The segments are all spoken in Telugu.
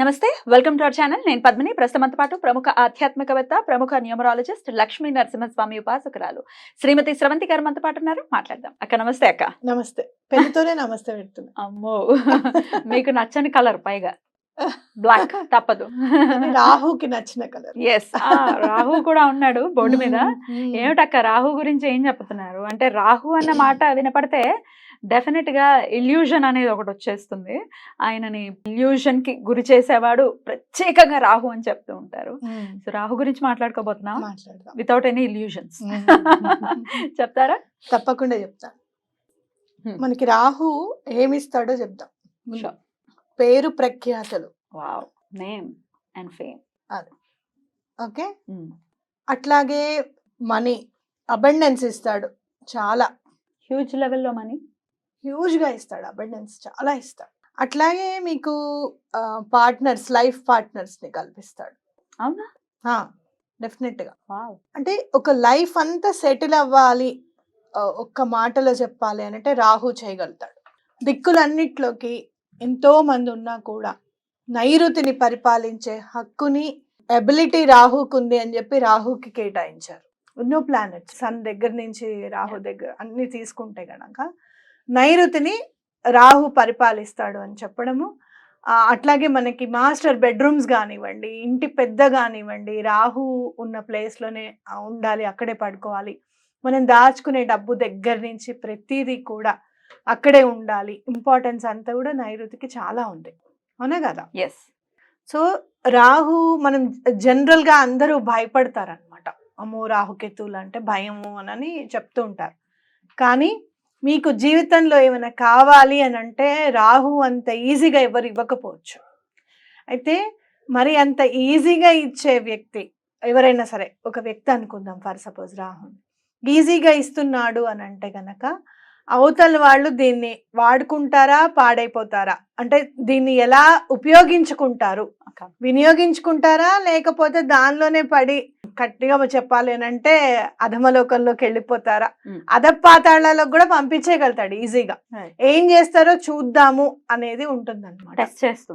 నమస్తే వెల్కమ్ టు అవర్ ఛానల్. నేను పద్మిని. ప్రస్తుతంతో పాటు ప్రముఖ ఆధ్యాత్మికవేత్త ప్రముఖ న్యూమరాలజిస్ట్ లక్ష్మీ నరసింహస్వామి ఉపాసకురాలు శ్రీమతి స్రవంతి గారు మనతో పాటు ఉన్నారు. మాట్లాడదాం. అక్క నమస్తే అక్క. నమస్తే. పెళ్ళితోనే నమస్తే పెడుతున్నా. అమ్మో. మీకు నచ్చని కలర్ పైగా. బ్లాక్ తప్పదు. రాహుకి నచ్చిన కలర్. ఎస్ రాహు కూడా ఉన్నాడు బోర్డు మీద. ఏమిటక్క రాహు గురించి ఏం చెప్తున్నారు? అంటే రాహు అన్న మాట వినపడితే డెఫినెట్గా ఇల్యూషన్ అనేది ఒకటి వచ్చేస్తుంది. ఆయనని ఇల్యూషన్కి గురి చేసేవాడు ప్రత్యేకంగా రాహు అని చెప్తూ ఉంటారు. సో రాహు గురించి మాట్లాడుకోబోతున్నాం. Without any illusions. మ్మ్. చెప్తారా? తప్పకుండా చెప్తా. మనకి రాహు ఏమిస్తాడో చెప్దాం. పేరు ప్రఖ్యాతలు. Wow. Name and fame. Okay? అట్లాగే మనీ. అబండెన్స్ ఇస్తాడు. చాలా. హ్యూజ్ లెవెల్లో మనీ. హ్యూజ్గా ఇస్తాడు. అబండెన్స్ చాలా ఇస్తాడు. అట్లాగే మీకు పార్ట్నర్స్ లైఫ్ పార్ట్నర్స్ని కల్పిస్తాడు. అవునా? డెఫినెట్గా అంటే ఒక లైఫ్ అంతా సెటిల్ అవ్వాలి ఒక్క మాటలో చెప్పాలి అని అంటే రాహు చేయగలుగుతాడు. దిక్కులన్నిట్లోకి ఎంతో మంది ఉన్నా కూడా నైరుతిని పరిపాలించే హక్కుని ఎబిలిటీ రాహుకు ఉంది అని చెప్పి రాహుకి కేటాయించారు. ఎన్నో ప్లానెట్స్. సన్ దగ్గర నుంచి రాహు దగ్గర అన్ని తీసుకుంటే గనక నైరుతిని రాహు పరిపాలిస్తాడు అని చెప్పడము. అట్లాగే మనకి మాస్టర్ బెడ్రూమ్స్ కానివ్వండి ఇంటి పెద్ద కానివ్వండి రాహు ఉన్న ప్లేస్లోనే ఉండాలి అక్కడే పడుకోవాలి. మనం దాచుకునే డబ్బు దగ్గర నుంచి ప్రతిదీ కూడా అక్కడే ఉండాలి. ఇంపార్టెన్స్ అంతా కూడా నైరుతికి చాలా ఉంది. అవునా కదా? ఎస్ సో రాహు మనం జనరల్గా అందరూ భయపడతారనమాట అమ్మో రాహుకేతువులు అంటే భయము అని చెప్తూ ఉంటారు. కానీ మీకు జీవితంలో ఏమైనా కావాలి అని అంటే రాహు అంత ఈజీగా ఎవరు ఇవ్వకపోవచ్చు. అయితే మరి అంత ఈజీగా ఇచ్చే వ్యక్తి ఎవరైనా సరే ఒక వ్యక్తి అనుకుందాం ఫర్ సపోజ్ రాహు ఈజీగా ఇస్తున్నాడు అని అంటే గనక అవతల వాళ్ళు దీన్ని వాడుకుంటారా పాడైపోతారా? అంటే దీన్ని ఎలా ఉపయోగించుకుంటారు? వినియోగించుకుంటారా? లేకపోతే దానిలోనే పడి గట్టిగా చెప్పాలి అని అంటే అధమలోకంలోకి వెళ్ళిపోతారా. అధపాతాళాలకు కూడా పంపించేయగలుగుతాడు ఈజీగా. ఏం చేస్తారో చూద్దాము అనేది ఉంటుంది అనమాట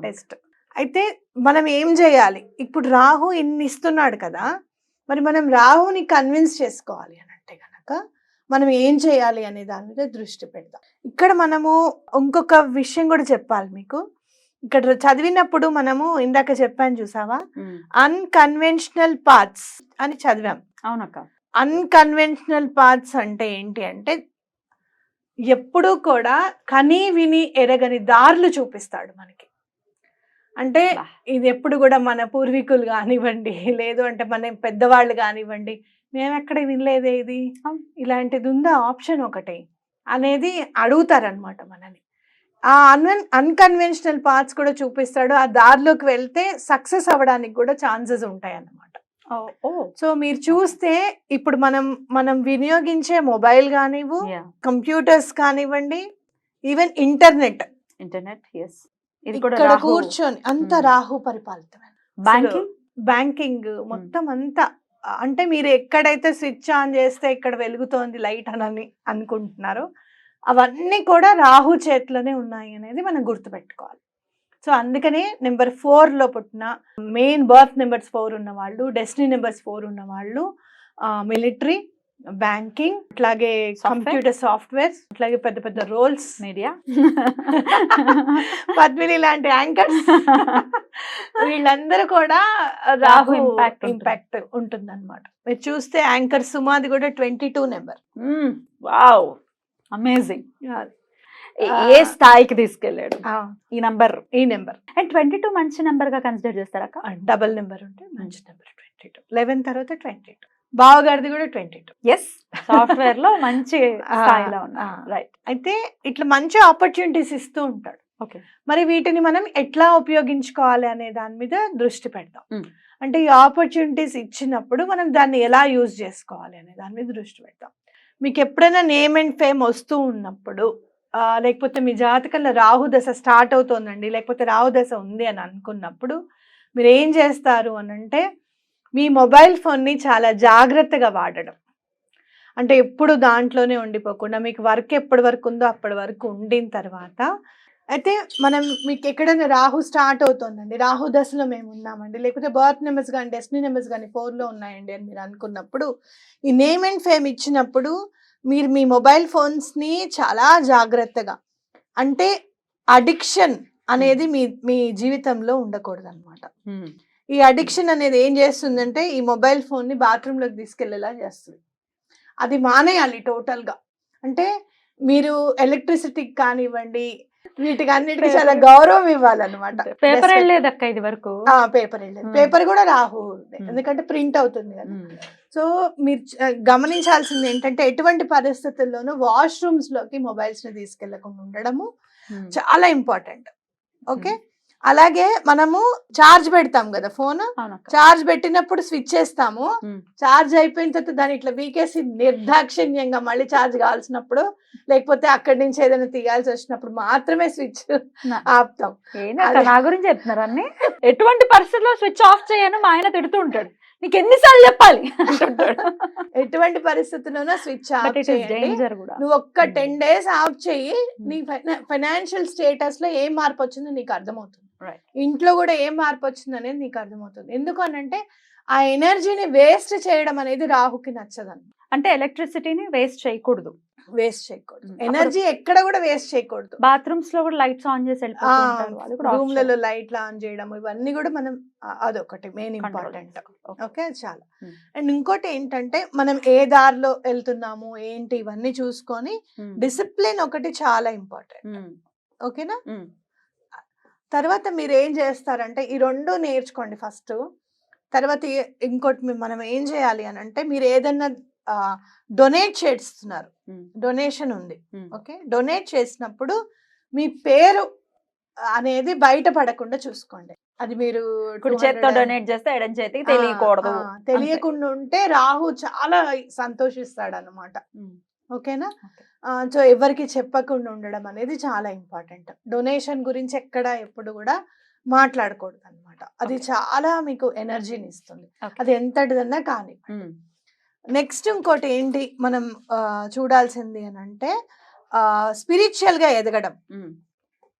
టెస్ట్. అయితే మనం ఏం చేయాలి? ఇప్పుడు రాహు ఇన్ని ఇస్తున్నాడు కదా మరి మనం రాహుని కన్విన్స్ చేసుకోవాలి అని అంటే గనక మనం ఏం చేయాలి అనే దాని మీద దృష్టి పెడదాం ఇక్కడ మనము ఇంకొక విషయం కూడా చెప్పాలి మీకు. ఇక్కడ చదివినప్పుడు మనము ఇందాక చెప్పాను చూసావా? అన్కన్వెన్షనల్ పార్ట్స్ అని చదివాం. అవునక్క. అన్కన్వెన్షనల్ పార్ట్స్ అంటే ఏంటి అంటే ఎప్పుడూ కూడా కని విని ఎరగని దారులు చూపిస్తాడు మనకి. అంటే. ఇది ఎప్పుడు కూడా మన పూర్వీకులు కానివ్వండి లేదు అంటే మన పెద్దవాళ్ళు కానివ్వండి మేము ఎక్కడ వినలేదే ఇది. ఇలాంటిది ఉందా ఆప్షన్ ఒకటి. అనేది అడుగుతారనమాట మనని. ఆ అన్వెన్ అన్కన్వెన్షనల్ పార్ట్స్ కూడా చూపిస్తాడు. ఆ దారిలోకి వెళ్తే సక్సెస్ అవ్వడానికి కూడా ఛాన్సెస్ ఉంటాయి అన్నమాట సో మీరు చూస్తే ఇప్పుడు మనం మనం వినియోగించే మొబైల్ కానివ్వు కంప్యూటర్స్ కానివ్వండి ఈవెన్ ఇంటర్నెట్. ఇంటర్నెట్ ఇక్కడ రాహు. కూర్చొని అంత Hmm. రాహు పరిపాలితమైన. బ్యాంకింగ్ బ్యాంకింగ్ మొత్తం అంతా అంటే మీరు ఎక్కడైతే స్విచ్ ఆన్ చేస్తే ఇక్కడ వెలుగుతోంది లైట్ అని అనుకుంటున్నారో అవన్నీ కూడా రాహు చేతిలోనే ఉన్నాయి అనేది మనం గుర్తుపెట్టుకోవాలి. సో అందుకనే నెంబర్ ఫోర్లో పుట్టిన మెయిన్ బర్త్ నెంబర్స్ ఫోర్ ఉన్న వాళ్ళు డెస్టినీ నెంబర్స్ ఫోర్ ఉన్న వాళ్ళు మిలిటరీ బ్యాంకింగ్ అట్లాగే. కంప్యూటర్ సాఫ్ట్వేర్స్ అట్లాగే పెద్ద పెద్ద రోల్స్. మీడియా పద్మిని లాంటి యాంకర్స్. వీళ్ళందరూ కూడా రాహు ఉంటుంది. ఇంపాక్ట్ ఉంటుంది. అనమాట మీరు చూస్తే యాంకర్ సుమాది కూడా twenty two number. Wow amazing ఏ స్థాయికి తీసుకెళ్ళాడు? ఈ నంబర్. ఈ నెంబర్. అండ్ ట్వంటీ టూ మంచి నెంబర్గా కన్సిడర్ చేస్తారక్క డబల్ నెంబర్ ఉంటే మంచి నెంబర్. Twenty two. లెవెన్ తర్వాత ట్వంటీ టూ. బావగారిది కూడా ట్వంటీ టూ. ఎస్ సాఫ్ట్వేర్లో మంచి స్థాయిలో. రైట్ అయితే ఇట్లా మంచి ఆపర్చునిటీస్ ఇస్తూ ఉంటాడు. ఓకే మరి వీటిని మనం ఎట్లా ఉపయోగించుకోవాలి అనే దాని మీద దృష్టి పెడతాం. Mm. అంటే ఈ ఆపర్చునిటీస్ ఇచ్చినప్పుడు మనం దాన్ని ఎలా యూజ్ చేసుకోవాలి అనే దాని మీద దృష్టి పెడతాం. మీకు ఎప్పుడైనా నేమ్ అండ్ ఫేమ్ వస్తూ ఉన్నప్పుడు లేకపోతే మీ జాతకంలో రాహు దశ స్టార్ట్ అవుతోందండి లేకపోతే రాహు దశ ఉంది అని అనుకున్నప్పుడు మీరు ఏం చేస్తారు అని అంటే మీ మొబైల్ ఫోన్ని చాలా జాగ్రత్తగా వాడడం. అంటే ఎప్పుడు దాంట్లోనే ఉండిపోకుండా మీకు వర్క్ ఎప్పటి వరకు ఉందో అప్పటి వరకు ఉండిన తర్వాత అయితే మనం మీకు ఎక్కడైనా రాహు స్టార్ట్ అవుతుందండి. రాహు దశలో మేము ఉన్నామండి. లేకపోతే బర్త్ నెంబర్స్ కానీ డెస్టినీ నెంబర్స్ కానీ ఫోర్లో ఉన్నాయండి అని మీరు అనుకున్నప్పుడు ఈ నేమ్ అండ్ ఫేమ్ ఇచ్చినప్పుడు మీరు మీ మొబైల్ ఫోన్స్ని చాలా జాగ్రత్తగా అంటే అడిక్షన్ అనేది మీ మీ జీవితంలో ఉండకూడదు అనమాట ఈ అడిక్షన్ అనేది ఏం చేస్తుందంటే ఈ మొబైల్ ఫోన్ని బాత్రూంలోకి తీసుకెళ్ళేలా చేస్తుంది. అది మానేయాలి టోటల్గా అంటే మీరు ఎలక్ట్రిసిటీకి కానివ్వండి వీటికి అన్నిటికీ చాలా గౌరవం ఇవ్వాలన్నమాట. పేపర్ వెళ్ళలేదక్క ఇది వరకు? Paper Hmm. పేపర్ కూడా రాహు. ఎందుకంటే ప్రింట్ అవుతుంది కదా. సో మీరు గమనించాల్సింది ఏంటంటే ఎటువంటి పరిస్థితుల్లోనూ వాష్రూమ్స్లోకి మొబైల్స్ని తీసుకెళ్ళకుండా ఉండడము చాలా ఇంపార్టెంట్ ఓకే? అలాగే మనము చార్జ్ పెడతాం కదా ఫోన్ చార్జ్ పెట్టినప్పుడు స్విచ్ చేస్తాము. చార్జ్ అయిపోయిన తర్వాత దాన్ని ఇట్లా వీకేసి నిర్దాక్షిణ్యంగా మళ్ళీ చార్జ్ కావాల్సినప్పుడు లేకపోతే అక్కడి నుంచి ఏదైనా తీయాల్సి వచ్చినప్పుడు మాత్రమే స్విచ్ ఆపుతాం. నా గురించి చెప్తున్నారు అన్ని? ఎటువంటి పరిస్థితుల్లో స్విచ్ ఆఫ్ చేయను? మా ఆయన తిడుతూ ఉంటాడు. నీకు ఎన్నిసార్లు చెప్పాలి? ఎటువంటి పరిస్థితుల్లోనూ స్విచ్ ఆఫ్ చేయండి. నువ్వు ఒక్క. టెన్ డేస్ ఆఫ్ చెయ్యి నీ ఫైనాన్షియల్ స్టేటస్లో ఏం మార్పు వచ్చిందో నీకు అర్థమవుతుంది. ఇంట్లో కూడా ఏం మార్పు వచ్చింది అనేది నీకు అర్థమవుతుంది. ఎందుకు అనంటే ఆ ఎనర్జీని వేస్ట్ చేయడం అనేది రాహుకి నచ్చదని అంటే ఎలక్ట్రిసిటీని వేస్ట్ చేయకూడదు. వేస్ట్ చేయకూడదు. ఎనర్జీ ఎక్కడ కూడా వేస్ట్ చేయకూడదు. బాత్రూమ్స్లో కూడా లైట్స్ ఆన్ చేసి రూమ్లలో లైట్లు ఆన్ చేయడం ఇవన్నీ కూడా మనం అదొకటి మెయిన్ ఇంపార్టెంట్. ఓకే. చాలా. అండ్ ఇంకోటి ఏంటంటే మనం ఏ దారిలో వెళ్తున్నాము ఏంటి ఇవన్నీ చూసుకొని. డిసిప్లిన్ ఒకటి చాలా ఇంపార్టెంట్. ఓకేనా. తర్వాత మీరు ఏం చేస్తారంటే ఈ రెండు నేర్చుకోండి ఫస్ట్. తర్వాత ఇంకోటి మనం ఏం చేయాలి అని అంటే మీరు ఏదన్నా డొనేట్ చేస్తున్నారు. డొనేషన్ ఉంది. ఓకే? డొనేట్ చేసినప్పుడు మీ పేరు అనేది బయటపడకుండా చూసుకోండి. అది మీరు కుడి 200 చేతితో డొనేట్ చేస్తే ఎడం చేతికి తెలియకూడదు. తెలియకుండా ఉంటే రాహు చాలా సంతోషిస్తాడు అనమాట. ఓకేనా. సో ఎవరికి చెప్పకుండా ఉండడం అనేది చాలా ఇంపార్టెంట్ డొనేషన్ గురించి ఎక్కడ ఎప్పుడు కూడా మాట్లాడకూడదు అనమాట అది. చాలా మీకు ఎనర్జీని ఇస్తుంది. అది ఎంతటిదన్నా కానీ. నెక్స్ట్ ఇంకోటి ఏంటి మనం చూడాల్సింది అని అంటే స్పిరిచువల్గా ఎదగడం.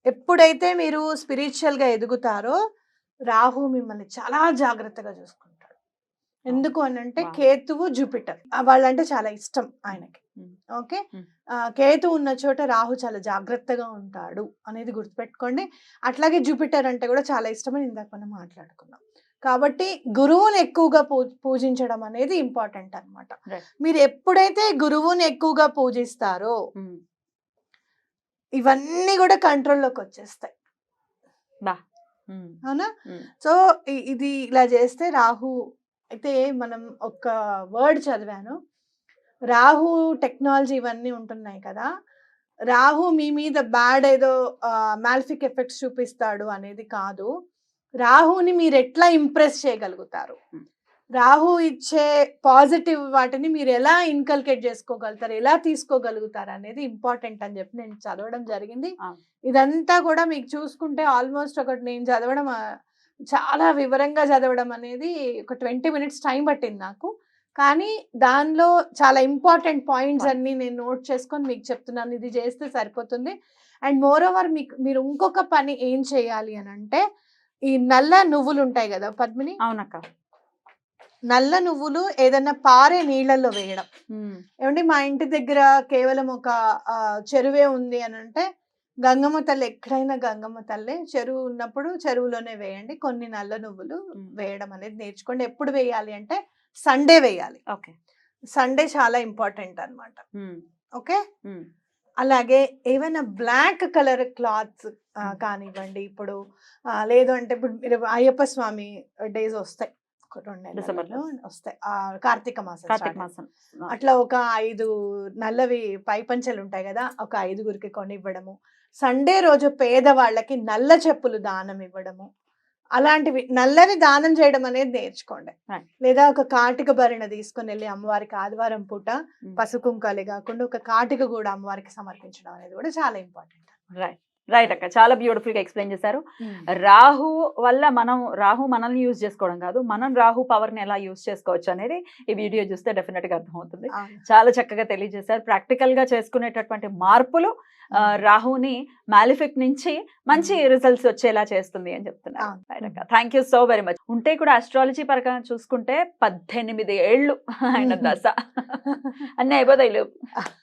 ఎప్పుడైతే మీరు స్పిరిచువల్గా ఎదుగుతారో రాహు మిమ్మల్ని చాలా జాగ్రత్తగా చూసుకుంటాడు ఎందుకు అని అంటే. కేతువు జూపిటర్ వాళ్ళంటే చాలా ఇష్టం ఆయనకి. ఓకే కేతు ఉన్న చోట రాహు చాలా జాగ్రత్తగా ఉంటాడు అనేది గుర్తుపెట్టుకోండి అట్లాగే జూపిటర్ అంటే కూడా చాలా ఇష్టమని ఇందాక మనం మాట్లాడుకున్నాం కాబట్టి గురువుని ఎక్కువగా పూజించడం అనేది ఇంపార్టెంట్ Right. మీరు ఎప్పుడైతే గురువుని ఎక్కువగా పూజిస్తారో. ఇవన్నీ కూడా కంట్రోల్లోకి వచ్చేస్తాయి బా. అవునా. సో ఇది ఇలా చేస్తే రాహు అయితే మనం ఒక వర్డ్ చదివాను. రాహు టెక్నాలజీ ఇవన్నీ ఉంటున్నాయి కదా. రాహు మీ మీద బ్యాడ్ ఏదో మాల్ఫిక్ ఎఫెక్ట్స్ చూపిస్తాడు అనేది కాదు. రాహుని మీరు ఎట్లా ఇంప్రెస్ చేయగలుగుతారు. రాహు ఇచ్చే పాజిటివ్ వాటిని మీరు ఎలా ఇన్కల్కేట్ చేసుకోగలుగుతారు? ఎలా తీసుకోగలుగుతారు అనేది ఇంపార్టెంట్ అని చెప్పి నేను చదవడం జరిగింది. ఇదంతా కూడా మీకు చూసుకుంటే ఆల్మోస్ట్ ఒకటి నేను చదవడం చాలా వివరంగా చదవడం అనేది ఒక ట్వంటీ మినిట్స్ టైం పట్టింది నాకు. కానీ దానిలో చాలా ఇంపార్టెంట్ పాయింట్స్. అన్ని నేను నోట్ చేసుకొని మీకు చెప్తున్నాను. ఇది చేస్తే సరిపోతుంది. అండ్ మోర్ ఓవర్ మీకు మీరు ఇంకొక పని ఏం చేయాలి అని అంటే ఈ నల్ల నువ్వులు ఉంటాయి కదా పద్మిని? అవునక్క. నల్ల నువ్వులు ఏదైనా పారే నీళ్ళల్లో వేయడం. ఏమంటే మా ఇంటి దగ్గర కేవలం ఒక చెరువే ఉంది అని అంటే గంగమ్మ తల్లి ఎక్కడైనా గంగమ్మ తల్లి. చెరువు ఉన్నప్పుడు చెరువులోనే వేయండి. కొన్ని నల్ల నువ్వులు. వేయడం అనేది నేర్చుకోండి. ఎప్పుడు వేయాలి అంటే సండే వేయాలి. ఓకే. సండే చాలా ఇంపార్టెంట్ అన్నమాట. Hmm. ఓకే. అలాగే ఏమైనా బ్లాక్ కలర్ క్లాత్స్. కానివ్వండి ఇప్పుడు లేదు అంటే ఇప్పుడు అయ్యప్ప స్వామి డేస్ వస్తాయి. రెండు. వస్తాయి. కార్తీక మాసం కార్తీక మాసం. అట్లా ఒక ఐదు నల్లవి పై పంచలు ఉంటాయి కదా ఒక ఐదుగురికి కొనివ్వడము. సండే రోజు పేదవాళ్ళకి నల్ల చెప్పులు దానం ఇవ్వడము అలాంటివి నల్లని దానం చేయడం అనేది నేర్చుకోండి. లేదా ఒక కాటిక భరిణ తీసుకొని వెళ్ళి అమ్మవారికి ఆదివారం పూట Mm. పసుకుంకాలే కాకుండా ఒక కాటిక కూడా అమ్మవారికి సమర్పించడం అనేది కూడా చాలా ఇంపార్టెంట్ రైట్ రైట్ అక్క. చాలా బ్యూటిఫుల్గా ఎక్స్ప్లెయిన్ చేశారు. రాహు వల్ల మనం రాహు మనల్ని యూజ్ చేసుకోవడం కాదు మనం రాహు పవర్ని ఎలా యూజ్ చేసుకోవచ్చు అనేది ఈ వీడియో చూస్తే డెఫినెట్గా అర్థమవుతుంది. చాలా చక్కగా తెలియజేశారు. ప్రాక్టికల్గా చేసుకునేటటువంటి మార్పులు ఆ, రాహుని మాలిఫిక్ నుంచి మంచి రిజల్ట్స్ వచ్చేలా చేస్తుంది అని చెప్తున్నారు. Thank you so very much ఉంటే కూడా అస్ట్రాలజీ పరంగా చూసుకుంటే పద్దెనిమిది ఏళ్ళు ఆయన దశ. అన్నీ అయిపోతాయి